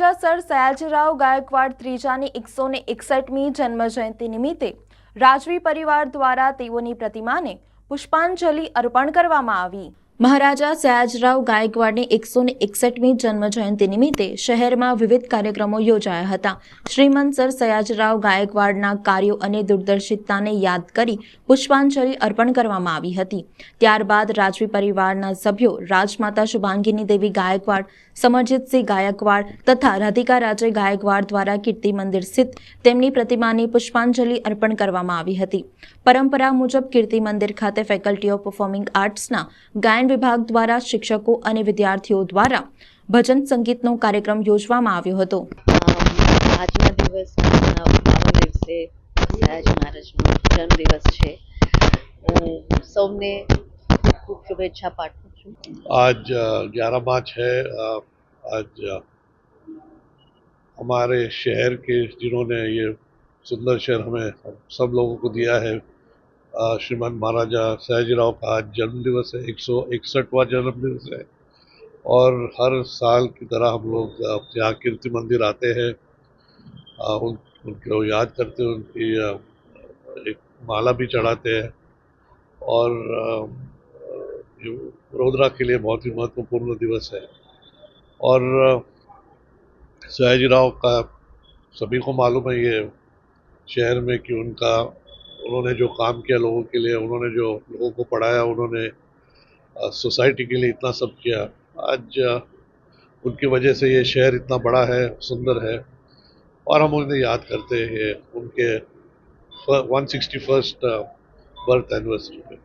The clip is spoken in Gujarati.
સર સયાજીરાવ ગાયકવાડ ત્રીજાની એકસો ને એકસઠમી જન્મજયંતિ નિમિત્તે રાજવી પરિવાર દ્વારા તેઓની પ્રતિમાને પુષ્પાંજલિ અર્પણ કરવામાં આવી. મહારાજા સયાજરાવ ગાયકવાડની એકસો ને એકસઠમી જન્મજયંતિ નિમિત્તે શહેરમાં વિવિધ કાર્યક્રમો યોજાયા હતા. શ્રીમંત સર સયાજરાવ ગાયકવાડના કાર્યો અને દૂરદર્શિતાને યાદ કરી પુષ્પાંજલિ અર્પણ કરવામાં આવી હતી. ત્યારબાદ રાજવી પરિવારના સભ્યો રાજમાતા શુભાંગીની દેવી ગાયકવાડ, સમરજીતસિંહ ગાયકવાડ તથા રાધિકા રાજય ગાયકવાડ દ્વારા કીર્તિ મંદિર સ્થિત તેમની પ્રતિમાની પુષ્પાંજલિ અર્પણ કરવામાં આવી હતી. પરંપરા મુજબ કીર્તિ મંદિર ખાતે ફેકલ્ટી ઓફ પરફોર્મિંગ આર્ટ્સના ગાયન વિભાગ દ્વારા શિક્ષકો અને વિદ્યાર્થીઓ દ્વારા ભજન સંગીતનો કાર્યક્રમ યોજવામાં આવ્યો હતો અમ આજના દિવસના પાવન દિવસે સયાજી મહારાજનો જન્મદિવસ છે હું સૌને ખૂબ ખૂબ શુભેચ્છા પાઠવું છું आज ग्यारह मार्च है अ, आज अ, हमारे शहर के जिन्होंने ये सुंदर शहर हमें हम सब लोगों को दिया है अ, श्रीमान महाराजा सयाजीराव का आज जन्म दिवस है एक सौ इकसठवा जन्मदिवस है। और हर साल की तरह हम लोग यहाँ कीर्ति मंदिर आते हैं। उन उनको याद करते हैं उनकी एक माला भी चढ़ाते हैं। और वडोदरा के लिए बहुत ही महत्वपूर्ण दिवस है। और अ, सयाजीराव का सभी को मालूम है ये शहर में कि उनका उन्होंने जो काम किया लोगों के लिए, उन्होंने जो लोगों को पढ़ाया, उन्होंने सोसाइटी के लिए इतना सब किया। आज उनकी वजह से ये शहर इतना बड़ा है, सुंदर है, और हम उन्हें याद करते हैं उनके one sixty first birth anniversary पे।